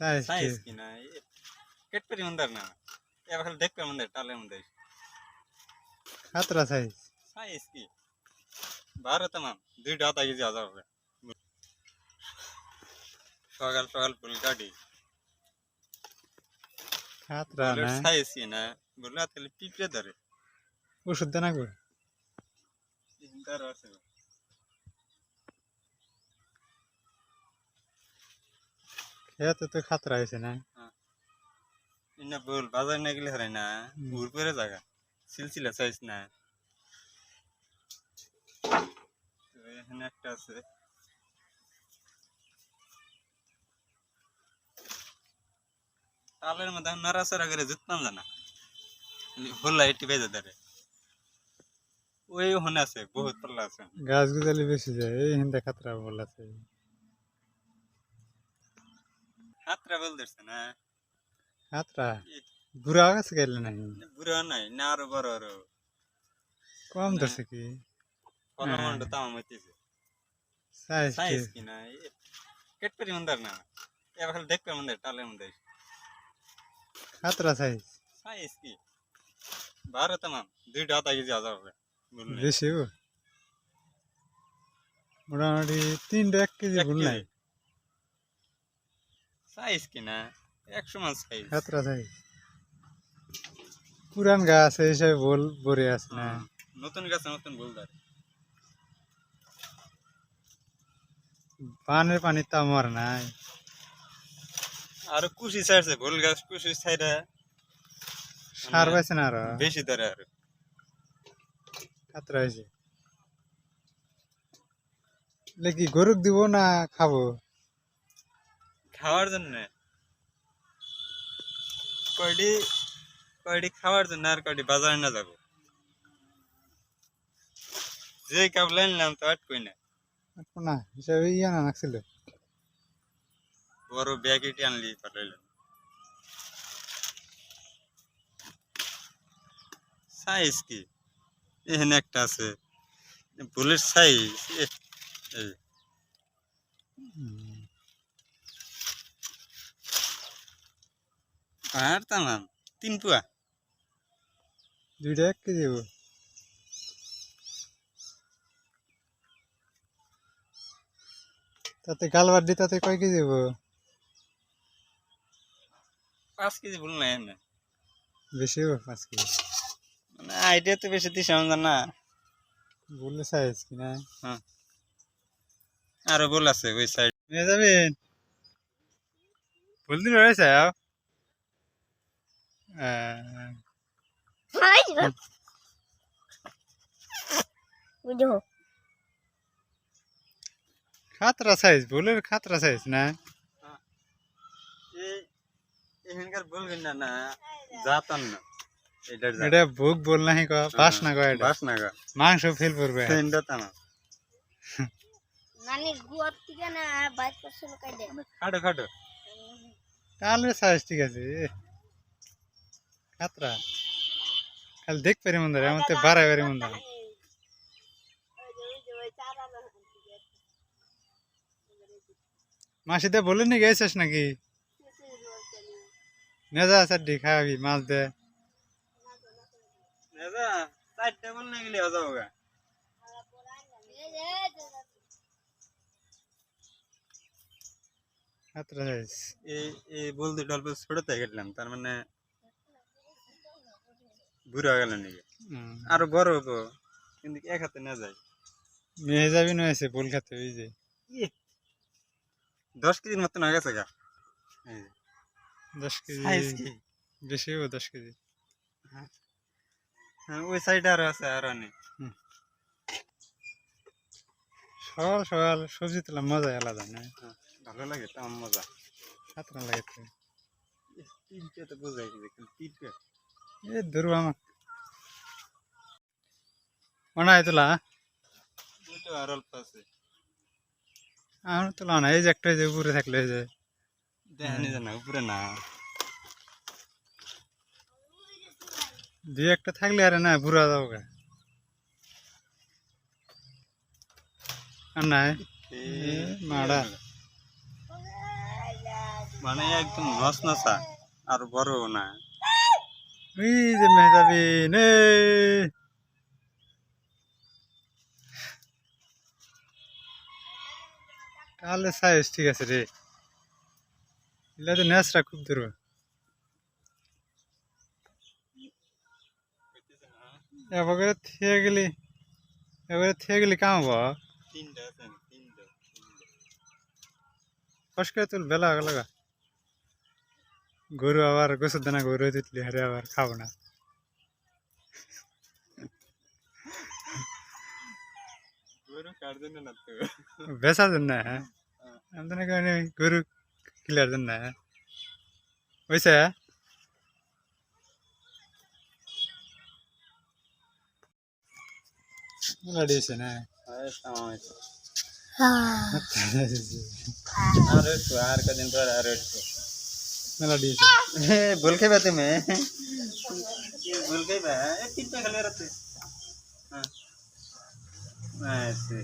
Size size কি না কেটপেরি মন্দার না এবার খালি দেখবে মন্দার টালের মধ্যে খাতরা সাইজ সাইজ কি বারো তামাম দুইটা আধা কেজি আধা হবে সকাল সকাল ফুল কাটি খাতরা না সাইজ কি না বললে তাহলে পিঁপড়ে ধরে ওষুধ দেনা করে তারও আছে খেতে তো খাতরা হয়েছে না। ইন্না বল বাজার না গেলে হারাই না। ঘুর করে জায়গা সিলসিলা সাইজ না। এখানে একটা আছে। তালের মধ্যে নাড়াচাড়া করে জুততাম জানা। ভুল্লা এটি বেজে ধরে। ওই ওখানে আছে বহুত পাল্লা আছে। গাছ গুজালি বেশি যায় এই হিন্দা খাতরা বলাছে হাতরা বল ধরছে না। খাতরা বুড়া গাছ গেলে নাই? বুড়ো নাই না আরও বড় আরও। কম ধরছে কি? ফলমন্ড তাম হইতেছে। সাইজ সাইজ কি না? কেটপেরি মন্দার না। এবার দেখবে মন্দার টালের মধ্যে খাতরা সাইজ সাইজ কি? বারো তামাম দুইটা কেজি আধা হবে। বুঝলি? বেশি মোটামুটি তিনটা এক কেজি ভুল। নাই? সাইজ কি না একশো মান সাইজ। খাতরা সাইজ। পুরান গাছ এই হিসাবে বল ভরে আছে না? নতুন গাছে নতুন বোলদার পানের পানি তো আমার নাই। আর কুশি ছাড়ছে ভুল গাছ কুশি ছাইরা সার পাইছে না আরও? বেশি ধরে আর। খাতরা হয়েছে। কি গরুক দিব না খাব? খাওয়ার জন্য? কয়টি কয়টি খাওয়ার জন্য আর কয়টি বাজারে না যাব? যে কাবলা নিলাম তো আটকই না? না হিসাবে ইয়া না নাকছিল। বড় ব্যাগ এটি আনলি পাঠাইলাম সাইজ কি? এখানে একটা আছে। বুলেট সাইজ এই। আর তামাম তিন পুয়া। দুইটা এক কেজি। তাতে গালবার দি তাতে কয় কেজি পাঁচ কেজি ভুল নাই এখানে বেশি হব পাঁচ কেজি? মানে আইডিয়া তো বেশি দিছে আমার না বললে সাইজ কিনা আরও বল আছে ওই সাইড নিয়ে যাবেন? বলদিন রয়েছে বুঝো খাতরা সাইজ বলের খাতরা সাইজ না? এখানকার বলবেন না না জাতান না এটা বুক বল নাহি কয় বাস না কয় বাস না গা মাংস ফেল করবে। নানি গুয়ার থেকে না বাইক করছিল কাইডে খাটো খাটো তাহলে সাইজ ঠিক আছে। খাতরা খালি দেখ পারি মন্দার এমন তো বাড়াই পারি মন্দার মাসিতে বলে নি গেছিস নাকি নেজা চাড্ডি খাবি মাছ দে দাদা চারটা বল না গেলে হয়ে যাব গা খাতরা সাইজ এই এই বলতে অল্প ছোট থেকে গেলাম তার মানে বুড়ো হয়ে গেল নাকি? আরও বড় হব। কিন্তু এক হাতে না যায়। মেয়ে যাবি নয়েছে বল খাতে ওই যে। দশ কেজির মতন হয়ে গেছে গা। দশ কেজি। বেশি হব দশ কেজি। হ্যাঁ ওই সাইডে আরও আছে আরও অনেক। সকাল সকাল সবজি তোলা মজা আলাদা না? হ্যাঁ, ভালো লাগে তো আমার মজা। খাতরা লাগে তো। তিনটে তো বোঝাই কিন্তু তিনটে। অনায় তোলা ওইটা আছে আমার তোলা না এই যে একটা যে উপরে থাকলে এই যে দেখানি জানা উপরে না দুই একটা থাকলে আরে না বুড়া যাব গা আর নাই মারা। মানে একদম নস নসা আর বড় না ওই যে মেহজাবি নে তাহলে সাইজ ঠিক আছে রে। এগুলা তো ন্যাসরা খুব দূর এবারে থেকে গেলি এবারে থেকে গেলি কাম হব? ফস করে তুল বেলা লাগা। গরু আবার গোসল দানা গরু তুতলি হারে আবার খাব না গরু কার জন্য না তো বেচার জন্য হ্যাঁ আমি তো নাকি মানে গরু কিলার জন্য হ্যাঁ বুঝছে মেলা দিয়েছে না আর একটু আর কদিন পর আর একটু মেলা দিয়েছে ভুল খাইবা তুমি ভুল খাইবা এই তিনটা খেলে রাতে হ্যাঁ আচ্ছা